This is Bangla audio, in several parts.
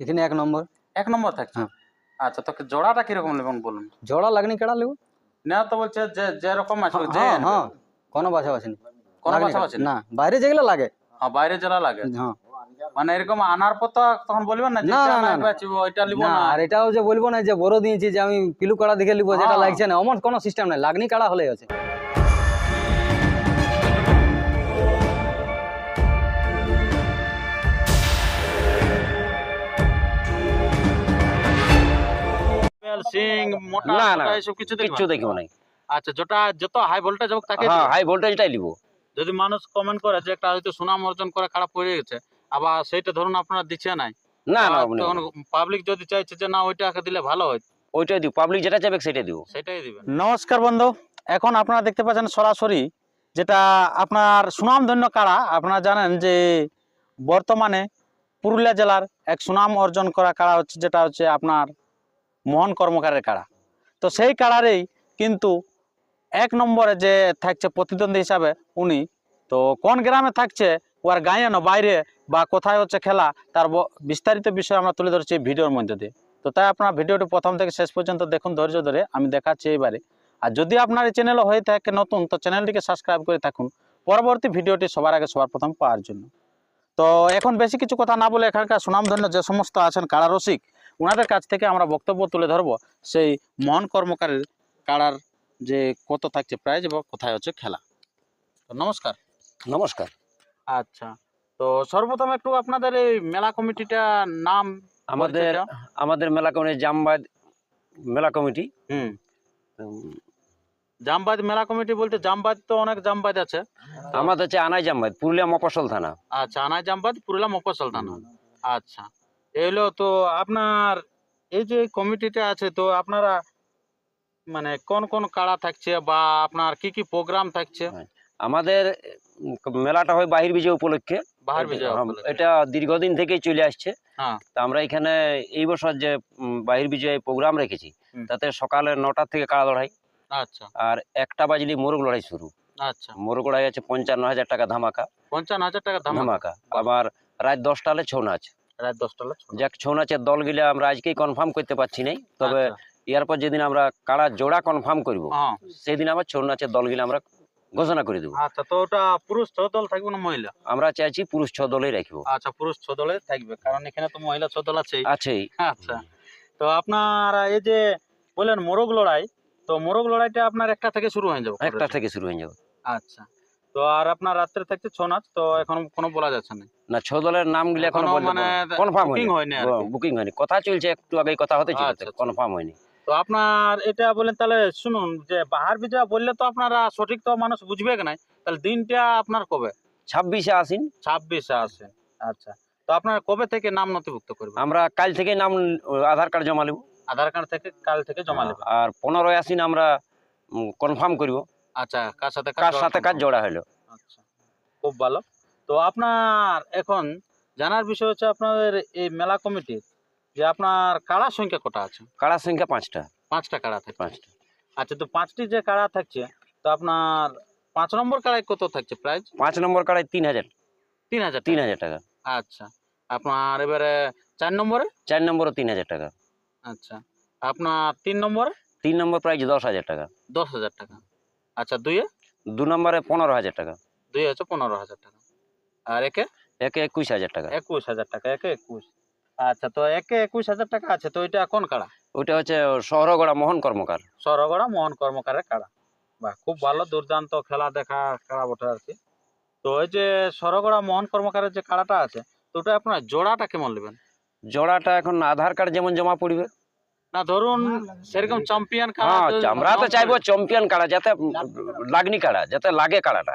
এখানে এক নম্বর। এক নম্বর থাকছে? হ্যাঁ। আচ্ছা তোকে জোড়াটা কীরকম নেবেন বলুন? জোড়া লাগনি কেডা নেব নেওয়া তো বলছে যে আছে যে হ্যাঁ নেবে। হ্যাঁ কোনো নেই কোনো লাগনি বাছাবাছি না? বাইরে যেগুলো লাগে। হ্যাঁ, বাইরে যারা লাগে। হ্যাঁ। মানে এরকম আনার পর তো তখন বলবেন না যে না, না, না। ওইটা লিব না না। আর এটাও যে বলব না যে বড় দিয়েছি যে আমি পিলু কাড়া দেখে লিবো যেটা হ্যাঁ। লাগছে না অমন কোনো সিস্টেম নাই। লাগনি কাড়া হলে আছে। সিং মোটা না, না। এসব কিছু কিচ্ছু দেখবেন দেখিব নাই। আচ্ছা যেটা যত হাই ভোল্টেজ হোক তাকে হ্যাঁ হাই ভোল্টেজটাই লিব। যদি মানুষ কমেন্ট করে যে একটা হয়তো সুনাম অর্জন করে খারাপ পড়ে গেছে আবার সেইটা ধরুন আপনারা দিচ্ছে নাই না না তখন পাবলিক যদি চাইছে যে না ওইটাকে দিলে ভালো হয় ওইটাই দিব পাবলিক যেটা চাইবে সেটাই দিব। সেটাই দিবেন। নমস্কার বন্ধু এখন আপনারা দেখতে পাচ্ছেন সরাসরি যেটা আপনার সুনামধন্য কারা আপনারা জানেন যে বর্তমানে পুরুলিয়া জেলার এক সুনাম অর্জন করা কারা হচ্ছে যেটা হচ্ছে আপনার মোহন কর্মকারের কাড়া। তো সেই কাড়ারেই কিন্তু এক নম্বরে যে থাকছে প্রতিদ্বন্দ্বী হিসাবে উনি, তো কোন গ্রামে থাকছে, ওর গায়ে না বাইরে, বা কোথায় হচ্ছে খেলা, তার বিস্তারিত বিষয় আমরা তুলে ধরছি ভিডিওর মধ্যে দিয়ে। তো তাই আপনার ভিডিওটি প্রথম থেকে শেষ পর্যন্ত দেখুন, ধৈর্য ধরে আমি দেখাচ্ছি এইবারে। আর যদি আপনার এই চ্যানেল হয়ে থাকে নতুন, তো চ্যানেলটিকে সাবস্ক্রাইব করে থাকুন। পরবর্তী ভিডিওটি সবার আগে সবার প্রথম পাওয়ার জন্য। তো এখন বেশি কিছু কথা না বলে এখানকার সুনামধন্য যে সমস্ত আছেন কাড়া রসিক ওনাদের কাছ থেকে আমরা বক্তব্য তুলে ধরবো। সেই মহান কর্মকারের কাড়ার যে কত থাকছে প্রাইজ এবং কোথায় হচ্ছে খেলা। তো নমস্কার। নমস্কার। আচ্ছা তো সর্বপ্রথম একটু আপনাদের এই মেলা কমিটিটা নাম আমাদের আমাদের মেলা কমিটি জামবাদ মেলা কমিটি। হুম। জামবাদ মেলা কমিটি বলতে জামবাদ তো অনেক জামবাদ আছে। আমাদের হচ্ছে আনাই জামবাদ পুরুলিয়া মফসল থানা। আচ্ছা আনাই জামবাদ পুরুলিয়া মফসল থানা। আচ্ছা এলো তো আপনার এই যে কমিটিটা আছে তো আপনারা মানে কোন কোন কাড়া থাকছে বা আপনার কি কি প্রোগ্রাম থাকছে? আমাদের মেলাটা হয় বাহির বিজয় উপলক্ষে। বাহার এটা- বিজয় হ্যাঁ, এটা দীর্ঘদিন থেকেই চলে আসছে। হ্যাঁ। তা আমরা এখানে এই বছর যে বাহির বিজয় প্রোগ্রাম রেখেছি তাতে সকালে নটা থেকে কাড়া লড়াই। আচ্ছা। আর একটা বাজলি মোরগ লড়াই শুরু। আচ্ছা। মোরগ লড়াই আছে পঞ্চান্ন হাজার টাকা ধামাকা। পঞ্চান্ন হাজার টাকা ধামাকা। আবার রাত দশটা হলে ছৌ নাচ। রাত দশটা। যাক ছৌ নাচের দল গিলে আমরা আজকেই কনফার্ম করতে পারছি নাই। তবে আচ্ছা, এরপর যেদিন আমরা কাড়া জোড়া কনফার্ম করব হ্যাঁ। সেদিন আবার ছৌ নাচের দল গিলে আমরা ঘোষণা করে দেবো। আচ্ছা তো ওটা পুরুষ ছ দল থাকবে না মহিলা? আমরা চাইছি পুরুষ ছ দলেই রাখব। আচ্ছা পুরুষ ছ দলে থাকবে কারণ এখানে তো মহিলা ছ দল আছেই। আছেই। আচ্ছা তো আপনার এই যে বললেন মোরগ লড়াই তো মোরগ লড়াইটা আপনার একটা থেকে শুরু হয়ে যাবে একটা থেকে শুরু হয়ে যাবে। আচ্ছা তো আর আপনার রাত্রে থাকছে ছৌ নাচ তো এখন কোনো বলা যাচ্ছে না। না ছ দলের নাম গিলে এখনও মানে কনফার্ম booking হয়নি। বুকিং হয়নি। কথা চলছে একটু আগেই কথা হতে আচ্ছা, চলেছে। আচ্ছা। কনফার্ম হয়নি। তো আপনার এটা বলেন তাহলে শুনুন যে বাহার বিজয় বললে তো আপনারা সঠিক তো মানুষ বুঝবে কি নাই? তাহলে দিনটা আপনার কবে? ছাব্বিশে আসিন। ছাব্বিশে আছে আচ্ছা। তো আপনার কবে থেকে নাম নথিভুক্ত করবেন? আমরা কাল থেকে নাম আধার কার্ড জমা নেব। আধার কার্ড থেকে কাল থেকে জমা নেবেন। আর পনেরোই আসিন আমরা কনফার্ম করব। আচ্ছা কার সাথে কার সাথে কাজ জোড়া হলো। আচ্ছা খুব ভালো। তো আপনার এখন জানার বিষয় হচ্ছে আপনাদের এই মেলা কমিটির যে আপনার কাড়া সংখ্যা কটা আছে? কাড়ার সংখ্যা পাঁচটা। পাঁচটা কাড়া থাকে পাঁচটা। আচ্ছা তো পাঁচটি যে কাড়া থাকছে তো আপনার পাঁচ নম্বর কাড়ায় কত থাকছে প্রাইস পাঁচ নম্বর কাড়ায় তিন হাজার। তিন হাজার তিন হাজার টাকা। আচ্ছা আপনার এবারে চার নম্বরে? চার নম্বরও তিন হাজার টাকা। আচ্ছা আপনার তিন নম্বরে? তিন নম্বর প্রাইজ দশ হাজার টাকা। দশ হাজার টাকা। আচ্ছা দুইয়ে? দু নম্বরে পনেরো হাজার টাকা। দুই হচ্ছে পনেরো হাজার টাকা। আর একে? একে একুশ হাজার টাকা। একুশ হাজার টাকা একে একুশ। আচ্ছা তো একে একুশ হাজার টাকা আছে তো এটা কোন কাড়া? ওইটা হচ্ছে শহরগড়া মোহন কর্মকার। সরগড়া মোহন কর্মকারের কাড়া। বাহ খুব ভালো দুর্দান্ত খেলা দেখা কাড়া বটে আর কি। তো এই যে সরগড়া মোহন কর্মকারের যে কাড়াটা আছে তো ওটা আপনার জোড়াটা কেমন নেবেন? জোড়াটা এখন আধার কার্ড যেমন জমা পড়বে না ধরুন সেরকম চ্যাম্পিয়ন কাড়া হ্যাঁ আমরা তো চাইব চ্যাম্পিয়ন কাড়া যাতে লাগনি কাড়া যাতে লাগে কাড়াটা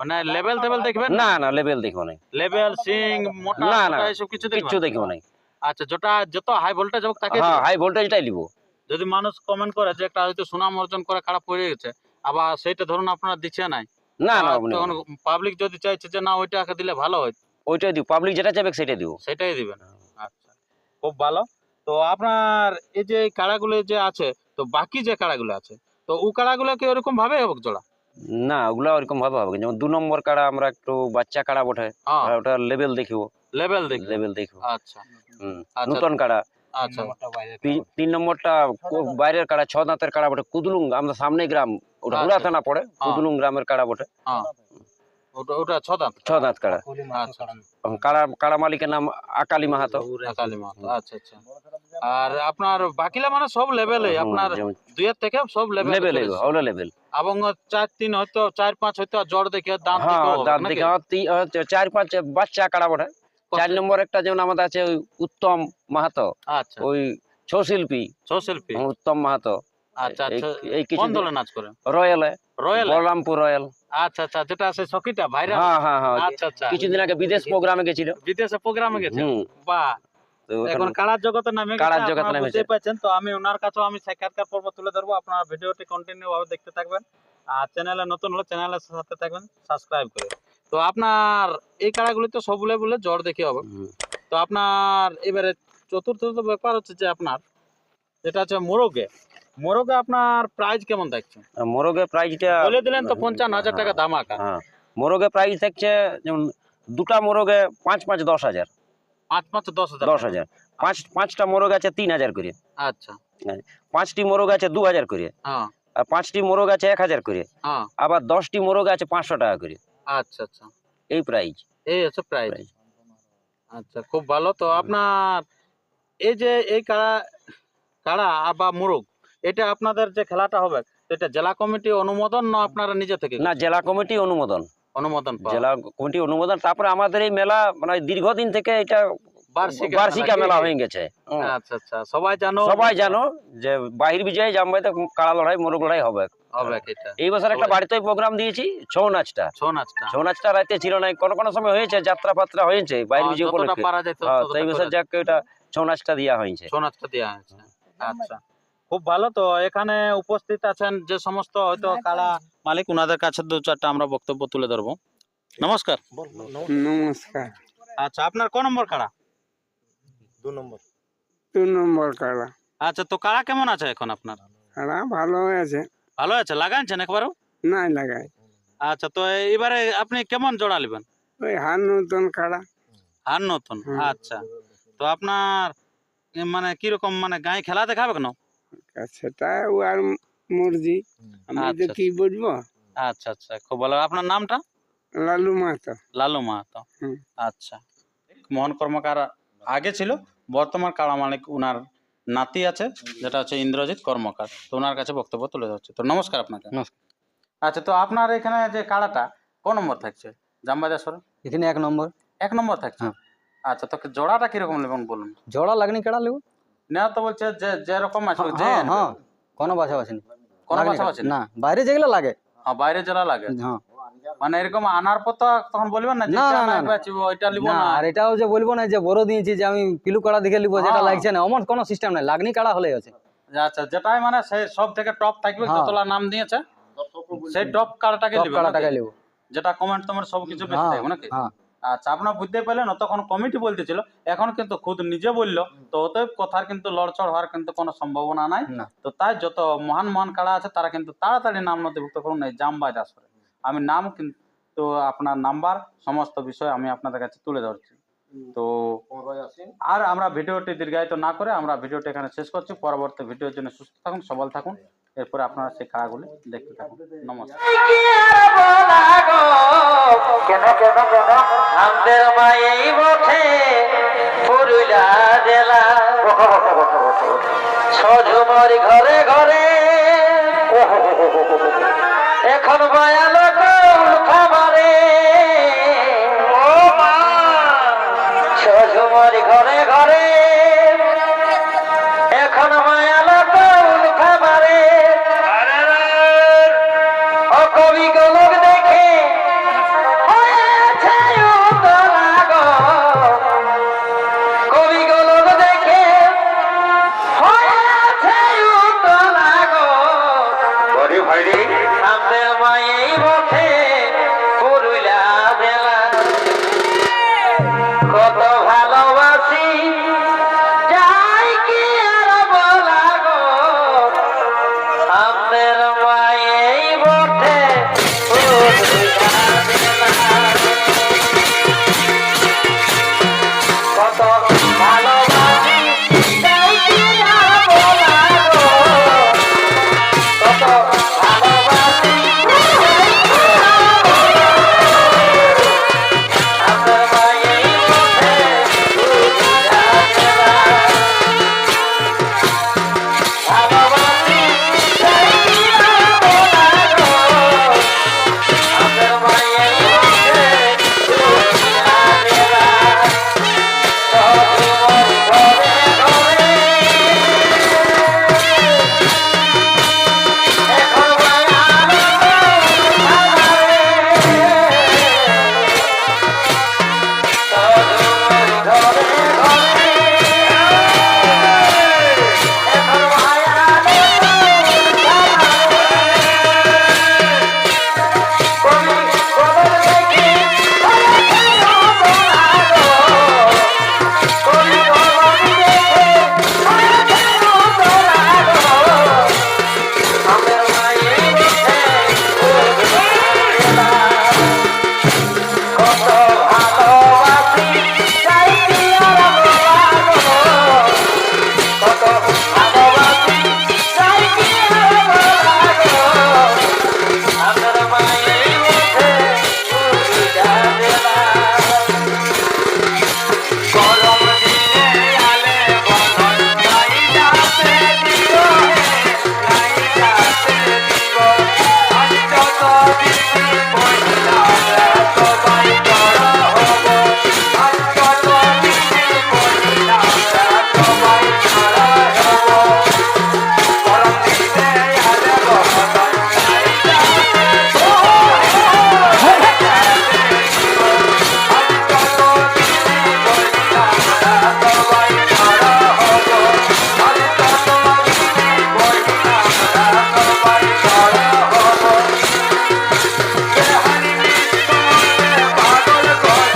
মানে লেভেল টেবেল দেখবেন না না লেভেল দেখো নাই লেভেল সিং মোটা না, না। এসব কিছু কিচ্ছু দেখবেন দেখো নাই আচ্ছা যেটা যত হাই ভোল্টেজ হোক তাকে হ্যাঁ হাই ভোল্টেজটাই লিবো যদি মানুষ কমেন্ট করে যে একটা হয়তো সুনাম অর্জন করে খারাপ পড়ে গেছে আবার সেটা ধরুন আপনারা দিচ্ছে নাই না না তখন পাবলিক যদি চাইছে যে না ওইটাকে দিলে ভালো হয় ওইটাই দিব পাবলিক যেটা চাইবে সেটাই দিব সেটাই দিবেন আচ্ছা খুব ভালো তো আপনার এই যে কাড়াগুলো যে আছে তো বাকি যে কাড়াগুলো আছে তো ও কাড়াগুলো কি ওরকম ভাবে হবে জোড়া? না ওগুলা ওরকম ভাবে হবে। যেমন দু নম্বর কাড়া আমরা একটু বাচ্চা কাড়া বটে আর ওটা লেভেল দেখিব। লেভেল দেখ লেভেল দেখো আচ্ছা। আচ্ছা। নূতন কাড়া। আচ্ছা। তিন- নম্বরটা বাইরের কাড়া ছ দাঁতের কাড়া বটে কুদলুং আমরা সামনে গ্রাম ওটা আচ্ছা। হুড়া থানা পড়ে কুদলুং গ্রামের কাড়া বটে। ওটা ওটা ছ দাঁত ছ দাঁত কাড়া। আচ্ছা কাড়া। কাড়া মালিকের নাম আকালি মাহাতো। কালী মাতা আচ্ছা আচ্ছা। আর আপনার বাকিলা মানে সব লেভেলে আপনার দুইয়ের থেকে সব লেভেল লেভেল হলো লেভেল এবং চার তিন হয়তো চার পাঁচ হয়তো জড় দেখে দাঁত হ্যাঁ দাঁত দেখে হ্যাঁ, হ্যাঁ, চার পাঁচ বাচ্চা কাড়া বটে। চার নম্বর একটা যেমন আমাদের আছে ওই উত্তম মাহাতো। আচ্ছা। ওই ছৌ শিল্পী। ছৌ শিল্পী। উত্তম মাহাতো। আচ্ছা এই- আচ্ছা কিছু কোন নাচ করে। রয়্যালে রয়্যাল? বলরামপুর রয়্যাল। আচ্ছা আচ্ছা যেটা আছে সকিটা ভাইরাল? হ্যাঁ হ্যাঁ হ্যাঁ। আচ্ছা আচ্ছা। কিছুদিন আগে বিদেশ প্রোগ্রামে গেছিল। বিদেশে প্রোগ্রামে গেছে? বাহ। এখন জগতে নামে জগতে নেমেছে। পারছেন। তো আমি ওনার কাছেও আমি সাক্ষাৎকার পর্ব তুলে ধরবো। আপনারা ভিডিওটি কন্টিনিউ ভাবে দেখতে থাকবেন। আর চ্যানেলে নতুন হলে চ্যানেলের সাথে থাকবেন সাবস্ক্রাইব করে। তো আপনার এই কাড়াগুলি তো সবগুলো বলে জ্বর দেখে হবে। তো আপনার এবারে চতুর্থ ব্যাপার হচ্ছে যে আপনার যেটা হচ্ছে মোরগে। মোরগে আপনার প্রাইস কেমন থাকছে? আর মোরগে প্রাইজটা বলে দিলেন তো পঞ্চান্ন হাজার টাকা দাম আঁকা। হ্যাঁ মোরগে প্রাইস থাকছে যেমন দুটা মোরগে পাঁচ পাঁচ দশ হাজার। পাঁচ পাঁচ দশ হাজার। দশ হাজার। পাঁচ পাঁচটা মোরগ আছে তিন হাজার করে। আচ্ছা। পাঁচটি মোরগ আছে দু হাজার করে। হ্যাঁ। আর পাঁচটি মোরগ আছে এক হাজার করে। হ্যাঁ। আবার দশটি মোরগ আছে পাঁচশো টাকা করে। আচ্ছা আচ্ছা। এই প্রাইস এই হচ্ছে প্রাইস আচ্ছা খুব ভালো। তো আপনার এই যে এই কাড়া কাড়া বা মুরগ? এটা আপনাদের যে খেলাটা হবে এটা জেলা কমিটি অনুমোদন না আপনারা নিজে থেকে না জেলা কমিটি অনুমোদন। অনুমোদন জেলা কমিটি অনুমোদন তারপরে আমাদের এই মেলা মানে দীর্ঘদিন থেকে এটা বার্ষিকা মেলা হয়ে গেছে। আচ্ছা আচ্ছা। সবাই জানো? সবাই জানো যে বাহির বিজয় জামবাইতে কাড়া লড়াই মোরগ লড়াই হবে। হবে এই বছর একটা বাড়িতে প্রোগ্রাম দিয়েছি ছৌ নাচটা। ছৌ নাচটা। ছৌ নাচটা রাতে ছিল না কোনো কোনো সময় হয়েছে যাত্রা ফাত্রা হয়েছে বাইরে হ্যাঁ, বিজয় উপলক্ষে। হ্যাঁ, তো ততটা এই বছর যাক ওটা ছৌ নাচটা দেওয়া হয়েছে। ছৌ নাচটা দেওয়া হয়েছে। আচ্ছা। খুব ভালো তো। এখানে উপস্থিত আছেন যে সমস্ত হয়তো কাড়া মালিক ওনাদের কাছে দু চারটা আমরা বক্তব্য তুলে ধরবো। নমস্কার। নমস্কার। আচ্ছা আপনার ক নম্বর কাড়া দু নম্বর। কাড়া আচ্ছা তো কাড়া কেমন আছে এখন আপনার? কাড়া ভালো আছে। ভালো আছে? লাগানছেন একবারও? নাই লাগাই। আচ্ছা তো এবারে আপনি কেমন জোড়া নেবেন? ওই হার নতুন কাড়া আর নতুন? আচ্ছা তো আপনার মানে কীরকম মানে গায়ে খেলা দেখাবে কেন? সেটা ও আর মর্জি। আমি তো আচ্ছা, কি বুঝব আচ্ছা আচ্ছা খুব ভালো। আপনার নামটা? লালু মাতো লালু মাহাতো। আচ্ছা। মোহন কর্মকার আগে ছিল বর্তমান কাড়া মালিক উনার নাতি আছে যেটা হচ্ছে ইন্দ্রজিৎ কর্মকার। তো ওনার কাছে বক্তব্য তুলে ধরছে। তো নমস্কার আপনাকে। নমস্কার। আচ্ছা তো আপনার এখানে যে কাড়াটা কোন নম্বর থাকছে? জাম্বাদেশ্বর এখানে এক নম্বর। এক নম্বর থাকছে? হ্যাঁ। আচ্ছা তোকে জোড়াটা কীরকম নেবেন বলুন? জোড়া লাগনি কেডা লিব নেওয়া তো বলছে যে যেরকম আছে যে হ্যাঁ আনবে। হ্যাঁ কোনো বাছা বাছি নেই কোনো পাশাপাশি না? বাইরে যেগুলো লাগে। হ্যাঁ, বাইরে জেলা লাগে। হ্যাঁ। মানে এরকম আনার পর তো তখন বলবেন না যে না, না, ওইটা লিব না আর এটাও যে বলব না যে বড় দিয়েছি যে আমি পিলু কাড়া দেখে লিবো যেটা হ্যাঁ। লাগছে না অমন কোনো সিস্টেম নাই লাগনি কাড়া হলেই আছে আচ্ছা যেটাই মানে সেই সব থেকে টপ থাকবে হ্যাঁ। যতলা নাম দিয়েছে সেই টপ কার্ডটাকে সব লিবেন কাড়া নাকি? টাকা লিবো। যেটা কমেন্ট তোমার সবকিছু বেশি হ্যাঁ থাকবে নাকি? হ্যাঁ। আচ্ছা আপনার বুঝতে পারলেন না তখন কমিটি বলতেছিল। এখন কিন্তু খুদ নিজে বলল তো অতএব কথার কিন্তু লড়চড় হওয়ার কিন্তু কোনো সম্ভাবনা নাই। তো তাই যত মহান মহান কারা আছে তারা কিন্তু তাড়াতাড়ি নাম নথিভুক্ত করুন এই জামবাজ আসরে আমি নাম কিন্তু আপনার নাম্বার সমস্ত বিষয় আমি আপনাদের কাছে তুলে ধরছি। তো আর আমরা ভিডিওটি দীর্ঘায়িত না করে আমরা ভিডিওটি এখানে শেষ করছি। পরবর্তী ভিডিওর জন্য সুস্থ থাকুন সবল থাকুন। এরপরে আপনারা সেই কাড়াগুলি দেখতে থাকুন। নমস্কার। এখন বায়ালো